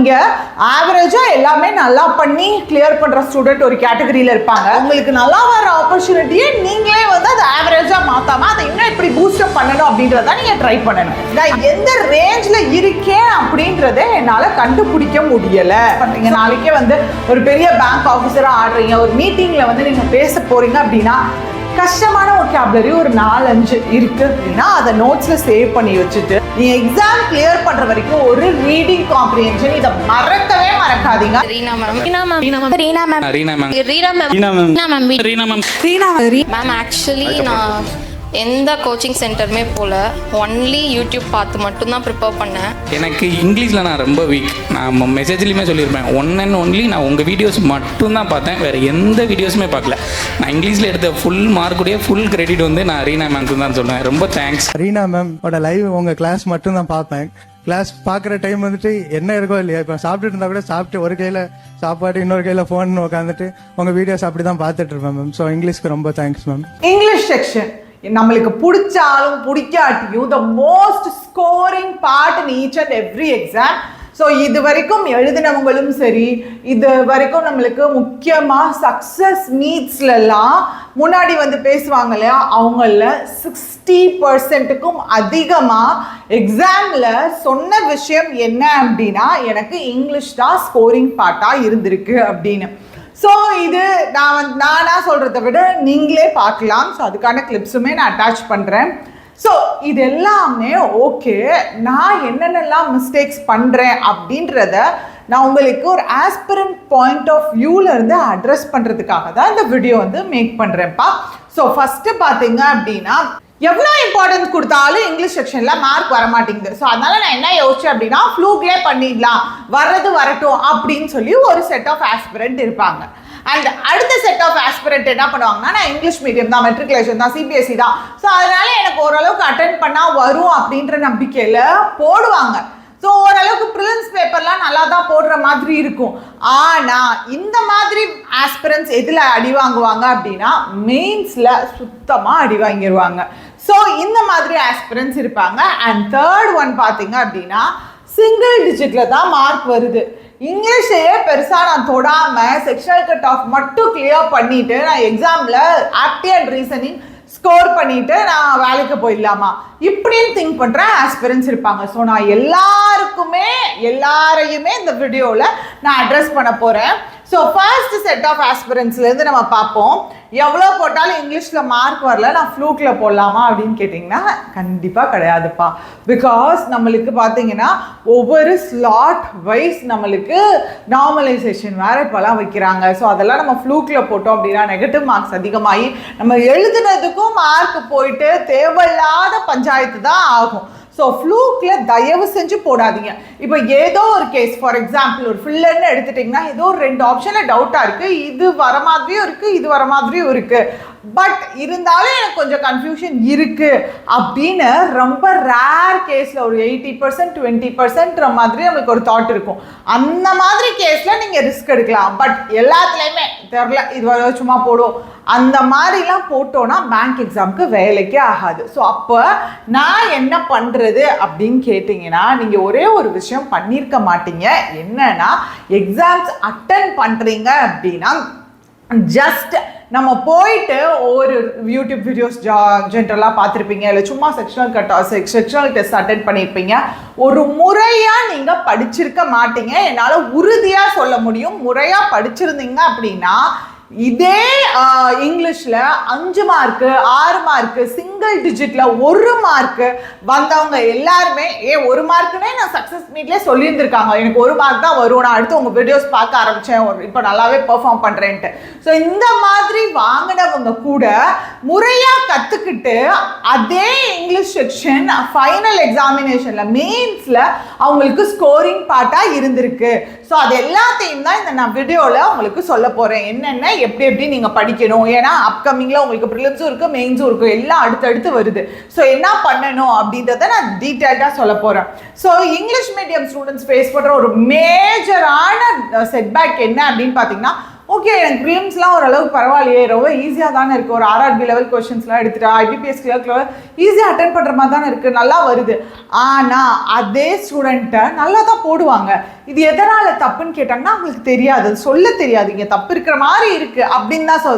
நீங்கள் ஆவரேஜா எல்லாமே நல்லா பண்ணி கிளியர் பண்ற ஸ்டூடெண்ட் ஒரு கேட்டகரியில இருப்பாங்க. உங்களுக்கு நல்லா வர ஆப்பர்ச்சுனிட்டியை நீங்களே வந்து அதை ஆவரேஜா மாத்தாம அதை இன்னும் எப்படி பூஸ்டப் பண்ணணும் அப்படின்றத நீங்க ட்ரை பண்ணணும். நான் எந்த ரேஞ்ச்ல இருக்கேன் அப்படின்றத என்னால கண்டுபிடிக்க முடியல. நீங்க நாளைக்கே வந்து ஒரு பெரிய பேங்க் ஆஃபீஸரா ஆடுறீங்க ஒரு மீட்டிங்ல வந்து நீங்க பேச போறீங்க அப்படின்னா கஷ்டமான ஒரு கேப்லரி ஒரு நாலஞ்சு இருக்கு அப்படின்னா அதை நோட்ஸ்ல சேவ் பண்ணி வச்சுட்டு நீங்க எக்ஸாம் கிளியர் பண்ற வரைக்கும் ஒரு ரீடிங் காம்ப்ரிஹென்ஷன் இதை மறக்கவே மறக்காதீங்க Reena ma'am Reena ma'am Reena ma'am Reena ma'am Reena ma'am Reena ma'am Reena ma'am Reena ma'am Reena ma'am Reena ma'am actually நான் எந்த கோச்சிங் சென்டருமே போல ஒன்லி யூடியூப் பார்த்து மட்டும்தான் ப்ரிப்பேர் பண்ணேன். எனக்கு இங்கிலீஷில் நான் ரொம்ப வீக் நான் மெசேஜ்லையுமே சொல்லியிருப்பேன். ஒன் அண்ட் ஒன்லி நான் உங்கள் வீடியோஸ் மட்டும்தான் பார்த்தேன். வேறு எந்த வீடியோஸுமே பார்க்கல. நான் இங்கிலீஷில் எடுத்த ஃபுல் மார்க்குடைய ஃபுல் கிரெடிட் வந்து நான் ரீனா மேம்க்கு தான் சொல்லுவேன். ரொம்ப தேங்க்ஸ் ரீனா மேம் ஓட லைவ் உங்க கிளாஸ் மட்டும் தான் பார்ப்பேன். கிளாஸ் பார்க்குற டைம் வந்துட்டு என்ன இருக்கோ இல்லையா இப்போ சாப்பிட்டுட்டு இருந்தா கூட சாப்பிட்டு ஒரு கையில சாப்பாடு இன்னொரு கையில ஃபோன் உட்காந்துட்டு உங்க வீடியோஸ் அப்படி தான் பார்த்துட்டு இருப்பேன் மேம் ஸோ இங்கிலீஷ்க்கு ரொம்ப தேங்க்ஸ் மேம் இங்கிலீஷ் செக்ஷன் நம்மளுக்கு பிடிச்சாலும் பிடிக்காட்டியும் the most scoring part in each and every exam so இது வரைக்கும் எழுதினவங்களும் சரி இது வரைக்கும் நம்மளுக்கு முக்கியமாக சக்ஸஸ் மீட்ஸ்லலாம் முன்னாடி வந்து பேசுவாங்க இல்லையா அவங்கள சிக்ஸ்டி பர்சன்ட்டுக்கும் அதிகமாக எக்ஸாமில் சொன்ன விஷயம் என்ன அப்படின்னா எனக்கு இங்கிலீஷ் தான் ஸ்கோரிங் பார்ட்டாக இருந்திருக்கு அப்படின்னு. ஸோ இது நான் வந்து நானாக சொல்கிறத விட நீங்களே பார்க்கலாம். ஸோ அதுக்கான கிளிப்ஸுமே நான் அட்டாச் பண்ணுறேன் ஸோ இது எல்லாமே ஓகே நான் என்னென்னலாம் மிஸ்டேக்ஸ் பண்ணுறேன் அப்படின்றத நான் உங்களுக்கு ஒரு ஆஸ்பிரண்ட் பாயிண்ட் ஆஃப் இருந்து அட்ரஸ் பண்ணுறதுக்காக தான் இந்த வீடியோ வந்து மேக் பண்ணுறேன்ப்பா ஸோ ஃபஸ்ட்டு பார்த்தீங்க அப்படின்னா எவ்வளோ இம்பார்ட்டன்ஸ் கொடுத்தாலும் இங்கிலீஷ் செக்ஷனில் மார்க் வர மாட்டேங்குது ஸோ அதனால நான் என்ன யோசிச்சேன் அப்படின்னா ஃப்ளூக்லே பண்ணிடலாம். வர்றது வரட்டும் அப்படின்னு சொல்லி ஒரு செட் ஆஃப் ஆஸ்பிரண்ட் இருப்பாங்க. அண்ட் அடுத்த செட் ஆஃப் ஆஸ்பிரண்ட் என்ன பண்ணுவாங்கன்னா நான் இங்கிலீஷ் மீடியம் தான் மெட்ரிகுலேஷன் தான் சிபிஎஸ்சி தான். ஸோ அதனால எனக்கு ஓரளவுக்கு அட்டன் பண்ணால் வரும் அப்படின்ற நம்பிக்கையில் போடுவாங்க. ஸோ ஓரளவுக்கு ப்ரிலிம்ஸ் பேப்பர்லாம் நல்லா தான் போடுற மாதிரி இருக்கும். ஆனால் இந்த மாதிரி ஆஸ்பிரன்ஸ் எதில் அடி வாங்குவாங்க அப்படின்னா மெயின்ஸில் சுத்தமாக அடி வாங்கிடுவாங்க ஸோ இந்த மாதிரி ஆஸ்பிரன்ஸ் இருப்பாங்க. அண்ட் தேர்ட் ஒன் பார்த்தீங்க அப்படின்னா சிங்கிள் டிஜிட்டில் தான் மார்க் வருது. இங்கிலீஷையே பெருசாக நான் தொடாமல் செக்ஷுவல் கட் ஆஃப் மட்டும் கிளியர் பண்ணிட்டு நான் எக்ஸாமில் ஆப்டி அண்ட் ரீசனிங் ஸ்கோர் பண்ணிட்டு நான் வேலைக்கு போயிடலாமா? இப்படின்னு திங்க் பண்ணுற ஆஸ்பிரன்ஸ் இருப்பாங்க. ஸோ நான் எல்லாருக்குமே எல்லாரையுமே இந்த வீடியோவில் நான் அட்ரஸ் பண்ண போகிறேன் ஸோ ஃபர்ஸ்ட் செட் ஆஃப் ஆஸ்பிரன்ஸ்லேருந்து நம்ம பார்ப்போம். எவ்வளோ போட்டாலும் இங்கிலீஷில் மார்க் வரல. நான் ஃப்ளூக்கில் போடலாமா அப்படின்னு கேட்டிங்கன்னா கண்டிப்பாக கிடையாதுப்பா. பிகாஸ் நம்மளுக்கு பார்த்தீங்கன்னா ஒவ்வொரு ஸ்லாட் வைஸ் நம்மளுக்கு நார்மலைசேஷன் வேறு இப்போலாம் வைக்கிறாங்க. ஸோ அதெல்லாம் நம்ம ஃப்ளூக்கில் போட்டோம் அப்படின்னா நெகட்டிவ் மார்க்ஸ் அதிகமாகி நம்ம எழுதுனதுக்கும் மார்க் போயிட்டு தேவையில்லாத பஞ்சாயத்து தான் ஆகும். ஸோ ஃப்ளூக்கில் தயவு செஞ்சு போடாதீங்க. இப்போ ஏதோ ஒரு கேஸ் ஃபார் எக்ஸாம்பிள் ஒரு ஃபில்லர்னு எடுத்துட்டிங்கன்னா ஏதோ ஒரு ரெண்டு ஆப்ஷனில் டவுட்டாக இருக்குது இது வர மாதிரியும் இருக்குது இது வர மாதிரியும் இருக்குது பட் இருந்தாலும் எனக்கு கொஞ்சம் கன்ஃபியூஷன் இருக்குது அப்படின்னு ரொம்ப ரேர் கேஸில் ஒரு எயிட்டி பர்சன்ட் டுவெண்ட்டி பர்சன்ட்ற மாதிரி நம்மளுக்கு ஒரு தாட் இருக்கும். அந்த மாதிரி கேஸில் நீங்கள் ரிஸ்க் எடுக்கலாம். பட் எல்லாத்துலேயுமே தெரில இது சும்மா போடும் அந்த மாதிரிலாம் போட்டோன்னா பேங்க் எக்ஸாமுக்கு வேலைக்கே ஆகாது. ஸோ அப்போ நான் என்ன பண்ணுறது அப்படின்னு கேட்டிங்கன்னா நீங்கள் ஒரே ஒரு விஷயம் பண்ணியிருக்க மாட்டீங்க. என்னன்னா எக்ஸாம்ஸ் அட்டன் பண்ணுறீங்க அப்படின்னா ஜஸ்ட் நம்ம போயிட்டு ஒரு யூடியூப் வீடியோஸ் ஜா ஜென்ரலாக பார்த்துருப்பீங்க இல்லை சும்மா sectional cut sectional test attend பண்ணியிருப்பீங்க ஒரு முறையாக நீங்கள் படிச்சிருக்க மாட்டீங்க. என்னால் உறுதியாக சொல்ல முடியும். முறையாக படிச்சிருந்தீங்க அப்படின்னா இதே இங்கிலீஷில் அஞ்சு மார்க்கு ஆறு மார்க்கு சிங்கிள் டிஜிட்டில் ஒரு மார்க்கு வந்தவங்க எல்லாருமே ஏ ஒரு மார்க்குனே நான் சக்ஸஸ் மீட்லேயே சொல்லியிருந்திருக்காங்க. எனக்கு ஒரு மார்க் தான் வரும். நான் அடுத்து உங்கள் வீடியோஸ் பார்க்க ஆரம்பித்தேன் ஒரு இப்போ நல்லாவே பெர்ஃபார்ம் பண்ணுறேன்ட்டு ஸோ இந்த மாதிரி வாங்கினவங்க கூட முறையாக கற்றுக்கிட்டு அதே இங்கிலீஷ் செக்ஷன் ஃபைனல் எக்ஸாமினேஷனில் மெயின்ஸில் அவங்களுக்கு ஸ்கோரிங் பார்ட்டாக இருந்திருக்கு. ஸோ அது எல்லாத்தையும் தான் இந்த நான் வீடியோவில் உங்களுக்கு சொல்ல போகிறேன் என்னென்ன எப்படி எப்படி நீங்கள் படிக்கணும்? ஏன்னா அப்கமிங்கில் உங்களுக்கு ப்ரிலிம்ஸும் இருக்குது மெயின்ஸும் இருக்குது எல்லாம் அடுத்தடுத்து வருது. ஸோ என்ன பண்ணணும் அப்படின்றத நான் டீட்டெயில்டாக சொல்ல போகிறேன் so English medium students face பண்ணுற ஒரு மேஜரான செட்பேக் என்ன அப்படின்னு பார்த்தீங்கன்னா ஓகே எனக்கு ப்ரிலிம்ஸ்லாம் ஓரளவுக்கு பரவாயில்லையே. ரொம்ப ஈஸியாக தானே இருக்குது ஒரு ஆர்ஆர்பி லெவல் கொஷின்ஸ்லாம் எடுத்துகிட்டா ஐபிபிஎஸ் கிளர்க் லெவல் ஈஸியாக அட்டன் பண்ணுற மாதிரி தானே இருக்குது நல்லா வருது. ஆனால் அதே ஸ்டூடெண்ட்டை நல்லா தான் போடுவாங்க. இது எதனால் தப்புன்னு கேட்டாங்கன்னா அவங்களுக்கு தெரியாது. அது சொல்ல தெரியாது. இங்கே தப்பு இருக்கிற மாதிரி இருக்குது அப்படின்னு தான் சொ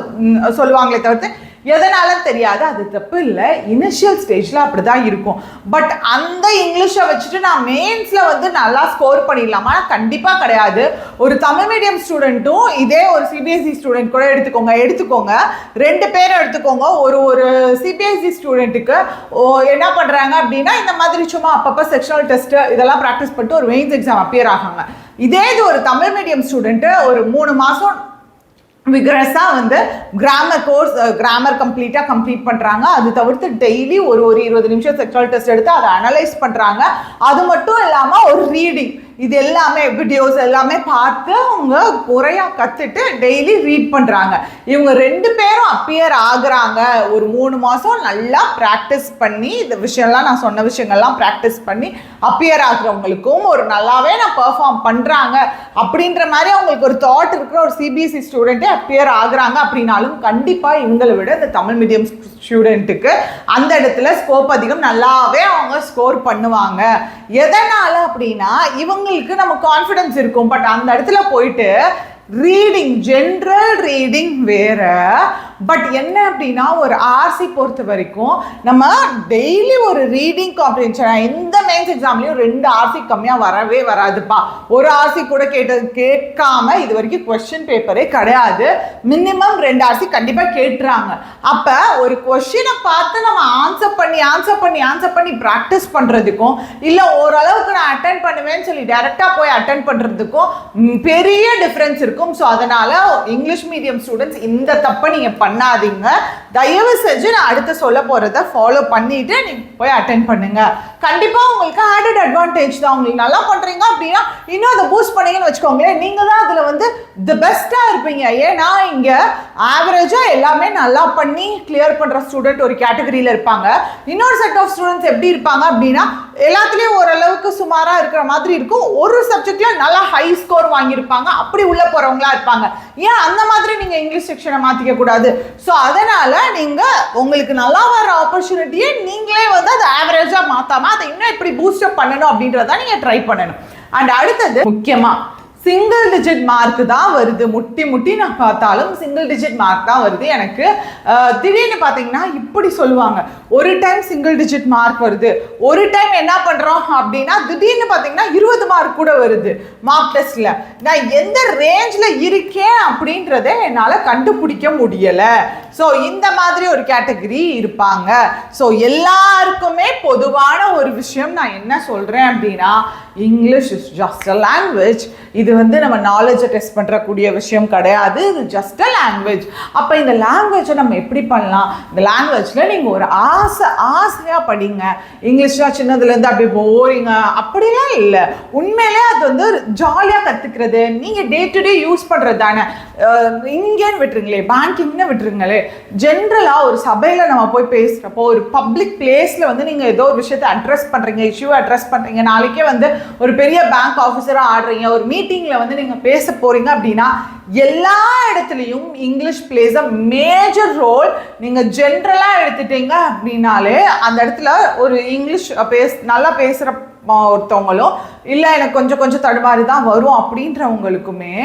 சொல்லுவாங்களே தவிர்த்து எதனாலும் தெரியாது அது தப்பு இல்லை. இனிஷியல் ஸ்டேஜில் அப்படி தான் இருக்கும். பட் அந்த இங்கிலீஷை வச்சுட்டு நான் மெயின்ஸில் வந்து நல்லா ஸ்கோர் பண்ணிடலாமா. கண்டிப்பாக கிடையாது. ஒரு தமிழ் மீடியம் ஸ்டூடெண்ட்டும் இதே ஒரு சிபிஎஸ்சி ஸ்டூடெண்ட் கூட எடுத்துக்கோங்க எடுத்துக்கோங்க. ரெண்டு பேரும் எடுத்துக்கோங்க. ஒரு ஒரு சிபிஎஸ்சி ஸ்டூடெண்ட்டுக்கு என்ன பண்ணுறாங்க அப்படின்னா இந்த மாதிரி சும்மா அப்பப்போ செக்ஷனல் டெஸ்ட்டு இதெல்லாம் ப்ராக்டிஸ் பண்ணிட்டு ஒரு மெயின்ஸ் எக்ஸாம் அப்பியர் ஆகாங்க. இதே இது ஒரு தமிழ் மீடியம் ஸ்டூடெண்ட்டு ஒரு மூணு மாதம் விக்ரஸாக வந்து கிராமர் கோர்ஸ் கிராமர் கம்ப்ளீட்டாக கம்ப்ளீட் பண்ணுறாங்க அது தவிர்த்து டெய்லி ஒரு ஒரு இருபது நிமிஷம் செக்ஷுவல் டெஸ்ட் எடுத்து அதை அனலைஸ் பண்ணுறாங்க அது மட்டும் இல்லாமல் ஒரு ரீடிங் இது எல்லாமே வீடியோஸ் எல்லாமே பார்த்து அவங்க குறையாக கற்றுட்டு டெய்லி ரீட் பண்ணுறாங்க இவங்க ரெண்டு பேரும் அப்பியர் ஆகுறாங்க. ஒரு மூணு மாதம் நல்லா ப்ராக்டிஸ் பண்ணி இந்த விஷயம்லாம் நான் சொன்ன விஷயங்கள்லாம் ப்ராக்டிஸ் பண்ணி அப்பியர் ஆகுறவங்களுக்கும் ஒரு நல்லாவே நான் பெர்ஃபார்ம் பண்ணுறாங்க அப்படின்ற மாதிரி அவங்களுக்கு ஒரு தாட் இருக்கிற ஒரு சிபிஎஸ்சி ஸ்டூடெண்ட்டே அப்பியர் ஆகுறாங்க அப்படின்னாலும் கண்டிப்பாக இவங்களை விட இந்த தமிழ் மீடியம் ஸ்டூடெண்ட்டுக்கு அந்த இடத்துல ஸ்கோப் அதிகம். நல்லாவே அவங்க ஸ்கோர் பண்ணுவாங்க. எதனால் அப்படின்னா இவங்க அவங்களுக்கு நம்ம கான்ஃபிடன்ஸ் இருக்கும். பட் அந்த இடத்துல போயிட்டு ரீடிங் ஜென்ரல் ரீடிங் வேற. பட் என்ன அப்படின்னா ஒரு ஆர்சி பொறுத்த வரைக்கும் நம்ம டெய்லி ஒரு ரீடிங் காம்ப்ரிஹென்ஷன் எந்த மெயின்ஸ் எக்ஸாம்லேயும் ரெண்டு ஆர்சி கம்மியாக வரவே வராதுப்பா. ஒரு ஆர்சி கூட கேட்டது கேட்காம இது வரைக்கும் கொஸ்டின் பேப்பரே கிடையாது. மினிமம் ரெண்டு ஆர்சி கண்டிப்பாக கேட்டுறாங்க. அப்போ ஒரு கொஷினை பார்த்து நம்ம ஆன்சர் பண்ணி ஆன்சர் பண்ணி ஆன்சர் பண்ணி ப்ராக்டிஸ் பண்ணுறதுக்கும் இல்லை ஓரளவுக்கு நான் அட்டன் பண்ணுவேன்னு சொல்லி டேரெக்டாக போய் அட்டன் பண்ணுறதுக்கும் பெரிய டிஃப்ரென்ஸ் இருக்கும். ஸோ அதனால் இங்கிலீஷ் மீடியம் ஸ்டூடெண்ட்ஸ் இந்த தப்பை நீங்கள் பண்ணாதீங்க. தயவு செஞ்சு நான் அடுத்து சொல்ல போகிறத ஃபாலோ பண்ணிட்டு நீங்கள் போய் அட்டன் பண்ணுங்க. கண்டிப்பாக உங்களுக்கு ஆடட் அட்வான்டேஜ் தான். உங்களுக்கு நல்லா பண்ணுறீங்க அப்படின்னா இன்னும் அதை பூஸ்ட் பண்ணீங்கன்னு வச்சுக்கோங்களேன். நீங்கள் தான் அதில் வந்து தி பெஸ்ட்டாக இருப்பீங்க. ஏன்னா இங்கே ஆவரேஜாக எல்லாமே நல்லா பண்ணி கிளியர் பண்ணுற ஸ்டூடெண்ட் ஒரு கேட்டகரியில் இருப்பாங்க. இன்னொரு செட் ஆஃப் ஸ்டூடெண்ட்ஸ் எப்படி இருப்பாங்க அப்படின்னா எல்லாத்துலேயும் ஓரளவுக்கு சுமாராக இருக்கிற மாதிரி இருக்கும். ஒரு சப்ஜெக்டில் நல்லா ஹை ஸ்கோர் வாங்கியிருப்பாங்க. அப்படி உள்ளே போகிறவங்க போகிறவங்களா இருப்பாங்க. ஏன் அந்த மாதிரி நீங்கள் இங்கிலீஷ் செக்ஷனை மாற்றிக்க கூடாது? ஸோ அதனால் நீங்கள் உங்களுக்கு நல்லா வர ஆப்பர்ச்சுனிட்டியை நீங்களே வந்து அதை ஆவரேஜாக மாற்றாமல் அதை இன்னும் எப்படி பூஸ்டப் பண்ணணும் அப்படின்றத நீங்கள் ட்ரை பண்ணணும். அண்ட் அடுத்தது முக்கியமாக சிங்கிள் டிஜிட் மார்க் தான் வருது. முட்டி முட்டி நான் பார்த்தாலும் சிங்கிள் டிஜிட் மார்க் தான் வருது. எனக்கு திடீர்னு பார்த்தீங்கன்னா இப்படி சொல்லுவாங்க. ஒரு டைம் சிங்கிள் டிஜிட் மார்க் வருது. ஒரு டைம் என்ன பண்ணுறோம் அப்படின்னா திடீர்னு பார்த்தீங்கன்னா இருபது மார்க் கூட வருது. மார்க் டெஸ்ட்டில் நான் எந்த ரேஞ்சில் இருக்கேன் அப்படின்றத என்னால் கண்டுபிடிக்க முடியலை. ஸோ இந்த மாதிரி ஒரு கேட்டகரி இருப்பாங்க. ஸோ எல்லாருக்குமே பொதுவான ஒரு விஷயம் நான் என்ன சொல்கிறேன் அப்படின்னா English is just a language இது இது வந்து நம்ம நாலேஜை டெஸ்ட் பண்ணுறக்கூடிய விஷயம் கிடையாது. இது ஜஸ்ட் அ லாங்குவேஜ் அப்போ இந்த லாங்குவேஜை நம்ம எப்படி பண்ணலாம்? இந்த லாங்குவேஜில் நீங்கள் ஒரு ஆசை ஆசையாக படிங்க. இங்கிலீஷ்லாம் சின்னதுலேருந்து அப்படி போறீங்க அப்படிலாம் இல்லை. உண்மையிலே அது வந்து ஜாலியாக கற்றுக்கிறது நீங்கள் டே டு டே யூஸ் பண்ணுறது தானே இங்கேன்னு விட்டுருங்களே பேங்கிங்னு விட்டுருங்களே. ஜென்ரலாக ஒரு சபையில் நம்ம போய் பேசுகிறப்போ ஒரு பப்ளிக் பிளேஸில் வந்து நீங்கள் ஏதோ ஒரு விஷயத்தை அட்ரஸ் பண்ணுறீங்க இஷ்யூ அட்ரஸ் பண்ணுறீங்க நாளைக்கே வந்து ஒரு பெரிய பேங்க் ஆஃபீஸராக ஆடுறீங்க. ஒரு மீட்டிங் மீட்டிங்கில் வந்து நீங்கள் பேச போகிறீங்க அப்படின்னா எல்லா இடத்துலையும் English plays a major role நீங்கள் ஜென்ரலாக எடுத்துட்டீங்க அப்படின்னாலே அந்த இடத்துல ஒரு இங்கிலீஷ் பேஸ் நல்லா பேசுகிற ஒருத்தவங்களும் இல்லை எனக்கு கொஞ்சம் கொஞ்சம் தடுமாறி தான் வரும் அப்படின்றவங்களுக்குமே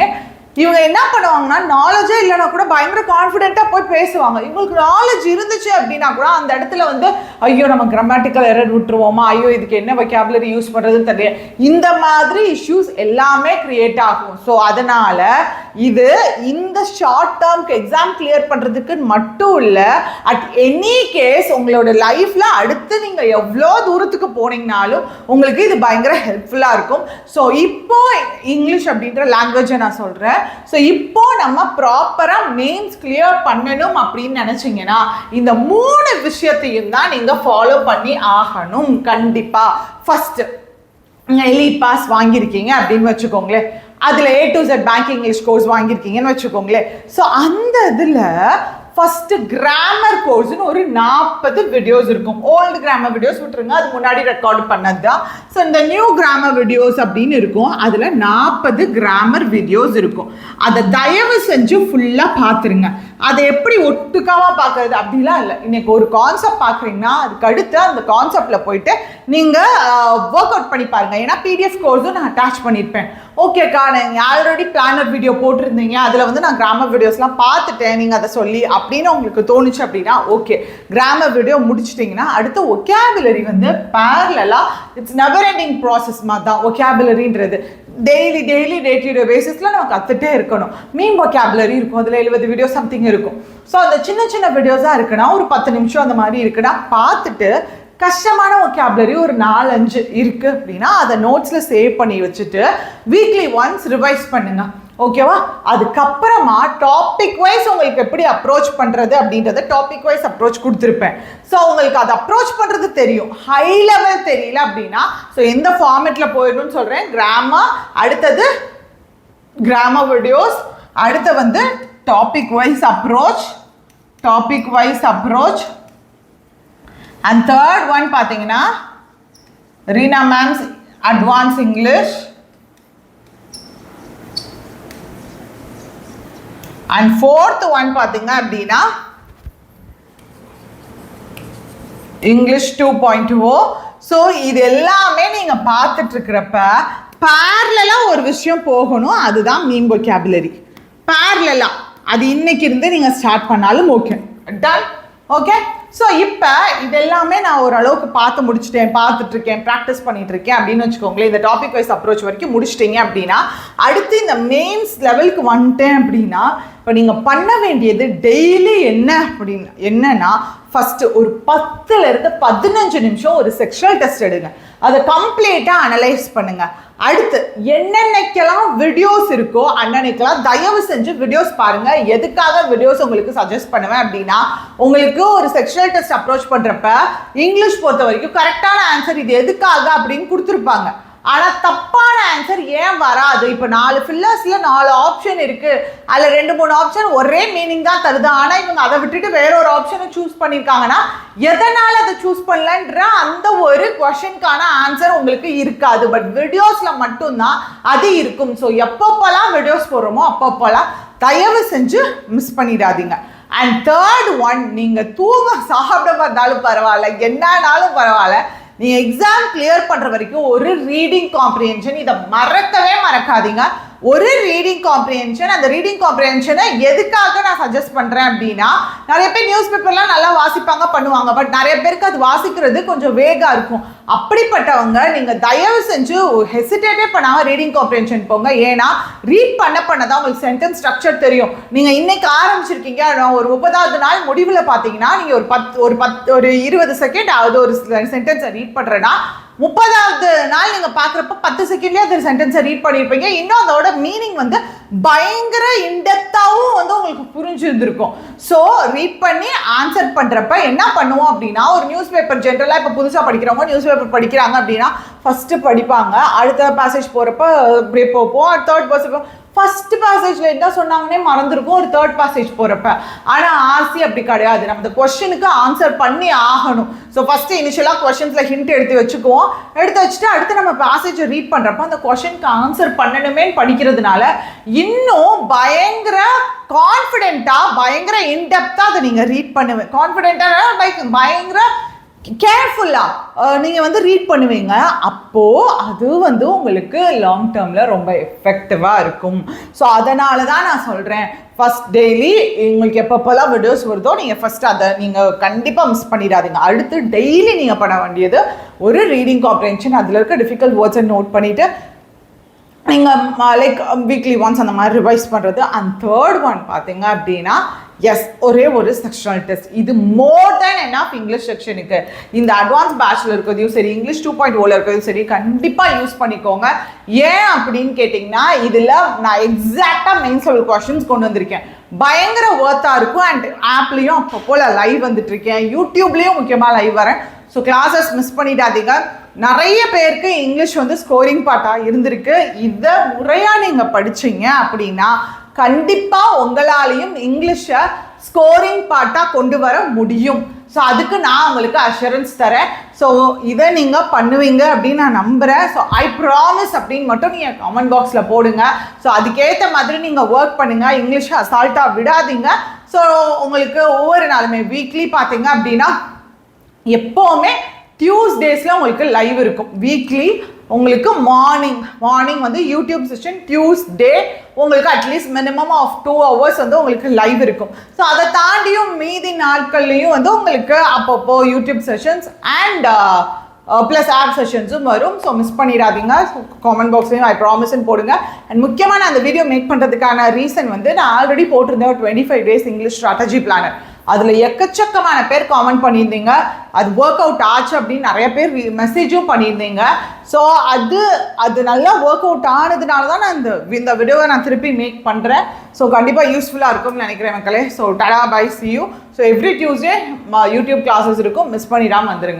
இவங்க என்ன பண்ணுவாங்கன்னா நாலேஜே இல்லைனா கூட பயங்கர கான்ஃபிடென்ட்டாக போய் பேசுவாங்க. இவங்களுக்கு நாலேஜ் இருந்துச்சு அப்படின்னா கூட அந்த இடத்துல வந்து ஐயோ நம்ம கிராமட்டிக்கல் எரர் விட்டுருவோமா? ஐயோ இதுக்கு என்ன வைக்காபுலரி யூஸ் பண்ணுறதுன்னு தெரியல. இந்த மாதிரி இஷ்யூஸ் எல்லாமே க்ரியேட் ஆகும். ஸோ அதனால் இது இந்த ஷார்ட் டேர்ம்க்கு எக்ஸாம் கிளியர் பண்ணுறதுக்கு மட்டும் இல்லை அட் எனி கேஸ் உங்களோட லைஃப்பில் அடுத்து நீங்கள் எவ்வளோ தூரத்துக்கு போனீங்கனாலும் உங்களுக்கு இது பயங்கர ஹெல்ப்ஃபுல்லாக இருக்கும். ஸோ இப்போ இங்கிலீஷ் அப்படின்ற லாங்குவேஜை நான் சொல்கிறேன் ஸோ இப்போ நம்ம ப்ராப்பராக மெயின்ஸ் கிளியர் பண்ணணும் அப்படின்னு நினச்சிங்கன்னா இந்த மூணு விஷயத்தையும் தான் நீங்கள் ஃபாலோ பண்ணி ஆகணும். கண்டிப்பாக ஃபஸ்ட்டு எலிட் பாஸ் வாங்கியிருக்கீங்க அப்படின்னு வச்சுக்கோங்களேன். அதில் A to Z banking English course வாங்கியிருக்கீங்கன்னு வச்சுக்கோங்களேன். ஸோ அந்த இதில் ஃபர்ஸ்ட் கிராமர் கோர்ஸ்னு ஒரு நாற்பது வீடியோஸ் இருக்கும். ஓல்டு கிராமர் வீடியோஸ் விட்டுருங்க. அது முன்னாடி ரெக்கார்ட் பண்ணது தான் ஸோ இந்த நியூ கிராமர் வீடியோஸ் அப்படின்னு இருக்கும். அதில் நாற்பது கிராமர் வீடியோஸ் இருக்கும். அதை தயவு செஞ்சு ஃபுல்லாக பார்த்துருங்க. அதை எப்படி ஒட்டுக்காவா பார்க்கறது? அப்படிலாம் இல்லை. இன்னைக்கு ஒரு கான்செப்ட் பார்க்குறீங்கன்னா அதுக்கு அடுத்து அந்த கான்செப்டில் போயிட்டு நீங்கள் ஒர்க் அவுட் பண்ணி பாருங்க. ஏன்னா பிடிஎஃப் கோர்ஸும் நான் அட்டாச் பண்ணியிருப்பேன் ஓகேக்கா நீங்கள் ஆல்ரெடி பிளானர் வீடியோ போட்டிருந்தீங்க. அதில் வந்து நான் கிராமர் வீடியோஸ்லாம் பார்த்துட்டேன். நீங்கள் அதை சொல்லி அப்படின்னு உங்களுக்கு தோணுச்சு அப்படின்னா ஓகே கிராமர் வீடியோ முடிச்சிட்டிங்கன்னா அடுத்து ஒகேபுலரி வந்து பேரலாக இட்ஸ் நெவர் எண்டிங் ப்ராசஸ் மாதிரி தான். ஒகேபுலரின்றது daily daily day to day பேசிஸில் நம்ம கற்றுட்டே இருக்கணும். மீன் வொக்கேபுலரி இருக்கும். அதில் எழுபது வீடியோ சம்திங் இருக்கும். ஸோ அந்த சின்ன சின்ன வீடியோஸாக இருக்குன்னா ஒரு பத்து நிமிஷம் அந்த மாதிரி இருக்குன்னா பார்த்துட்டு கஷ்டமான ஒகேபுலரி ஒரு நாலஞ்சு இருக்குது அப்படின்னா அதை நோட்ஸில் சேவ் பண்ணி வச்சுட்டு வீக்லி ஒன்ஸ் ரிவைஸ் பண்ணுங்கள் ஓகேவா அதுக்கப்புறமா டாபிக் வைஸ் உங்களுக்கு எப்படி அப்ரோச் பண்ணுறது அப்படின்றத டாபிக் வைஸ் அப்ரோச் கொடுத்துருப்பேன். ஸோ உங்களுக்கு அதை அப்ரோச் பண்ணுறது தெரியும். ஹை லெவல் தெரியல அப்படின்னா ஸோ எந்த ஃபார்மேட்டில் போயிடணும்னு சொல்கிறேன் கிராமர் அடுத்தது கிராமர் வீடியோஸ் அடுத்து வந்து topic wise approach topic wise approach and third one பார்த்தீங்கன்னா Reena ma'am's advance English and fourth one பார்த்தீங்க அப்படின்னா English two point O so இது எல்லாமே நீங்கள் பார்த்துட்டு இருக்கிறப்ப பேர்லலாம் ஒரு விஷயம் போகணும். அதுதான் மீன் கேபுலரி பேர்லலாம் அது இன்னைக்கு இருந்து நீங்கள் ஸ்டார்ட் பண்ணாலும் ஓகே டன் ஓகே ஸோ இப்போ இதெல்லாமே நான் ஓரளவுக்கு பார்த்து முடிச்சிட்டேன் பார்த்துட்ருக்கேன் ப்ராக்டிஸ் பண்ணிகிட்டு இருக்கேன் அப்படின்னு வச்சுக்கோங்களேன். இந்த டாபிக் வைஸ் அப்ரோச் வரைக்கும் முடிச்சிட்டீங்க அப்படின்னா அடுத்து இந்த மெயின்ஸ் லெவலுக்கு வந்துட்டேன் அப்படின்னா இப்போ நீங்கள் பண்ண வேண்டியது டெய்லி என்ன அப்படின்னு என்னன்னா ஃபஸ்ட்டு ஒரு பத்துல இருந்து பதினஞ்சு நிமிஷம் ஒரு செக்ஷுவல் டெஸ்ட் எடுங்க. அதை கம்ப்ளீட்டாக அனலைஸ் பண்ணுங்க. அடுத்து என்னென்னைக்கெல்லாம் வீடியோஸ் இருக்கோ அன்னன்னைக்கெல்லாம் தயவு செஞ்சு வீடியோஸ் பாருங்க. எதுக்காக வீடியோஸ் உங்களுக்கு சஜஸ்ட் பண்ணுவேன் அப்படின்னா உங்களுக்கு ஒரு செக்ஷுவல் டெஸ்ட் அப்ரோச் பண்ணுறப்ப இங்கிலீஷ் பொறுத்த வரைக்கும் கரெக்டான ஆன்சர் இது எதுக்காக அப்படின்னு கொடுத்துருப்பாங்க. ஆனால் தப்பான ஆன்சர் ஏன் வராது? இப்போ நாலு ஃபில்லர்ஸில் நாலு ஆப்ஷன் இருக்குது அதில் ரெண்டு மூணு ஆப்ஷன் ஒரே மீனிங் தான் தருது. ஆனால் இவங்க அதை விட்டுட்டு வேற ஒரு ஆப்ஷனை சூஸ் பண்ணியிருக்காங்கன்னா எதனால் அதை சூஸ் பண்ணலன்ற அந்த ஒரு கொஷனுக்கான ஆன்சர் உங்களுக்கு இருக்காது. பட் வீடியோஸில் மட்டும்தான் அது இருக்கும். ஸோ எப்பப்போலாம் வீடியோஸ் போடுறோமோ அப்பப்போலாம் தயவு செஞ்சு மிஸ் பண்ணிடாதீங்க. அண்ட் தேர்ட் ஒன் நீங்கள் தூங்க சாப்பிட பார்த்தாலும் பரவாயில்ல. என்னன்னாலும் பரவாயில்ல. நீ எக்ஸாம் கிளியர் பண்ணுற வரைக்கும் ஒரு ரீடிங் காம்ப்ரிஹென்ஷன் இதை மறக்கவே மறக்காதீங்க. ஒரு ரீடிங் காம்ப்ரிஹென்ஷன் அந்த ரீடிங் காம்ப்ரிஹென்ஷனை எதுக்காக நான் சஜஸ்ட் பண்ணுறேன் அப்படின்னா நிறைய பேர் நியூஸ் பேப்பர்லாம் நல்லா வாசிப்பாங்க பண்ணுவாங்க. பட் நிறைய பேருக்கு அது வாசிக்கிறது கொஞ்சம் வேகாக இருக்கும். அப்படிப்பட்டவங்க நீங்கள் தயவு செஞ்சு ஹெசிடேட்டே பண்ணாமல் ரீடிங் காம்ப்ரிஹென்ஷன் போங்க. ஏன்னா ரீட் பண்ண பண்ண தான் உங்களுக்கு சென்டென்ஸ் ஸ்ட்ரக்சர் தெரியும். நீங்கள் இன்னைக்கு ஆரம்பிச்சிருக்கீங்க ஒரு முப்பதாவது நாள் முடிவில் பார்த்தீங்கன்னா நீங்கள் ஒரு பத்து ஒரு பத்து ஒரு இருபது செகண்ட் ஆகுது ஒரு சென்டென்ஸை ரீட் பண்ணுறேன்னா முப்பதாவது நாள் நீங்க பாக்குறப்ப பத்து செகண்ட்லயே அந்த சென்டென்ஸை ரீட் பண்ணியிருப்பீங்க இன்னும் அதோட மீனிங் வந்து பயங்கர இன்டெப்த்தாவும் வந்து உங்களுக்கு புரிஞ்சிருந்திருக்கும் ஸோ ரீட் பண்ணி ஆன்சர் பண்றப்ப என்ன பண்ணுவோம் அப்படின்னா ஒரு நியூஸ் பேப்பர் ஜென்ரலாக இப்போ புதுசாக படிக்கிறவங்க நியூஸ் பேப்பர் படிக்கிறாங்க அப்படின்னா ஃபர்ஸ்ட் படிப்பாங்க. அடுத்த பேசேஜ் போறப்ப அப்படியே போப்போம் தேர்ட் பர்சன் ஃபர்ஸ்ட் பேசேஜ்ல என்ன சொன்னாங்கன்னே மறந்துருக்கும். ஒரு தேர்ட் பேசேஜ் போகிறப்ப ஆனால் ஆர்சி அப்படி கிடையாது. நம்ம இந்த கொஷனுக்கு ஆன்சர் பண்ணி ஆகணும். ஸோ ஃபஸ்ட்டு இனிஷியலாக கொஷின்ஸில் ஹிண்ட் எடுத்து வச்சுக்குவோம். எடுத்து வச்சுட்டு அடுத்து நம்ம பேசேஜை ரீட் பண்ணுறப்ப அந்த கொஷனுக்கு ஆன்சர் பண்ணணுமே படிக்கிறதுனால இன்னும் பயங்கர கான்ஃபிடென்ட்டாக பயங்கர இன்டெப்த்தாக அதை நீங்கள் ரீட் பண்ணுவேன் கான்ஃபிடென்ட்டாக லைக் பயங்கர கேர்ஃபுல்லாக நீங்கள் வந்து ரீட் பண்ணுவீங்க. அப்போது அது வந்து உங்களுக்கு லாங் டேர்மில் ரொம்ப எஃபெக்டிவாக இருக்கும். ஸோ அதனால தான் நான் சொல்கிறேன் ஃபஸ்ட் டெய்லி உங்களுக்கு எப்பப்போல்லாம் வீடியோஸ் வருதோ நீங்கள் ஃபஸ்ட் அதை நீங்கள் கண்டிப்பாக மிஸ் பண்ணிடாதீங்க. அடுத்து டெய்லி நீங்கள் பண்ண வேண்டியது ஒரு ரீடிங் காம்ப்ரென்ஷன் அதில் இருக்க டிஃபிகல்ட் வேர்ட்ஸை நோட் பண்ணிவிட்டு நீங்கள் லைக் வீக்லி ஒன்ஸ் அந்த மாதிரி ரிவைஸ் பண்ணுறது அண்ட் தேர்ட் ஒன் பார்த்தீங்க அப்படின்னா எஸ் ஒரே ஒரு செக்ஷனல் டெஸ்ட் இது மோர் தேன் என்ன இங்கிலீஷ் செக்ஷனுக்கு இந்த அட்வான்ஸ் பேட்சில் இருக்கிறதையும் சரி இங்கிலீஷ் டூ பாயிண்ட் ஓல இருக்கிறதும் சரி கண்டிப்பாக யூஸ் பண்ணிக்கோங்க. ஏன் அப்படின்னு கேட்டிங்கன்னா இதில் நான் எக்ஸாக்டாக மெயின்ஸ் லெவல் கொஷின்ஸ் கொண்டு வந்திருக்கேன். பயங்கர ஒர்த்தாக இருக்கும் அண்ட் ஆப்லேயும் அப்போ போல் லைவ் வந்துட்டுருக்கேன் யூடியூப்லேயும் முக்கியமாக லைவ் வரேன். ஸோ கிளாஸஸ் மிஸ் பண்ணிடாதீங்க. நிறைய பேருக்கு இங்கிலீஷ் வந்து ஸ்கோரிங் பார்ட்டாக இருந்திருக்கு. இதை முறையாக நீங்கள் படிச்சீங்க அப்படின்னா கண்டிப்பாக உங்களாலையும் இங்கிலீஷை ஸ்கோரிங் பார்ட்டாக கொண்டு வர முடியும். ஸோ அதுக்கு நான் உங்களுக்கு அஷூரன்ஸ் தரேன். ஸோ இதை நீங்கள் பண்ணுவீங்க அப்படின்னு நான் நம்புகிறேன் ஸோ ஐ ப்ராமிஸ் அப்படின்னு மட்டும் நீங்கள் கமெண்ட் பாக்ஸில் போடுங்க. ஸோ அதுக்கேற்ற மாதிரி நீங்கள் ஒர்க் பண்ணுங்கள் இங்கிலீஷ் அசால்ட்டாக விடாதீங்க. ஸோ உங்களுக்கு ஒவ்வொரு நாளுமே வீக்லி பார்த்தீங்க அப்படின்னா எப்போவுமே டியூஸ்டேஸில் உங்களுக்கு லைவ் இருக்கும். வீக்லி உங்களுக்கு மார்னிங் மார்னிங் வந்து யூடியூப் செஷன் டியூஸ்டே உங்களுக்கு at least minimum of two hours வந்து உங்களுக்கு லைவ் இருக்கும். ஸோ அதை தாண்டியும் மீதி நாட்கள்லையும் வந்து உங்களுக்கு அப்பப்போ YouTube sessions and plus app செஷன்ஸும் வரும். ஸோ மிஸ் பண்ணிடாதீங்க. காமெண்ட் பாக்ஸ்லையும் ஐ ப்ராமிஸ்ன்னு போடுங்க. அண்ட் முக்கியமாக நான் அந்த வீடியோ மேக் பண்ணுறதுக்கான ரீசன் வந்து நான் ஆல்ரெடி போட்டிருந்தேன் twenty five days English strategy planner அதில் எக்கச்சக்கமான பேர் காமெண்ட் பண்ணியிருந்தீங்க. அது ஒர்க் அவுட் ஆச்சு அப்படின்னு நிறைய பேர் மெசேஜும் பண்ணியிருந்தீங்க. ஸோ அது அது நல்லா ஒர்க் அவுட் ஆனதுனால தான் நான் இந்த இந்த வீடியோவை நான் திருப்பி மேக் பண்ணுறேன் ஸோ கண்டிப்பாக யூஸ்ஃபுல்லாக இருக்கும்னு நினைக்கிறேன் மக்களே. So tata bye see you so every Tuesday YouTube classes இருக்கும். மிஸ் பண்ணிடாமல் வந்துருங்க.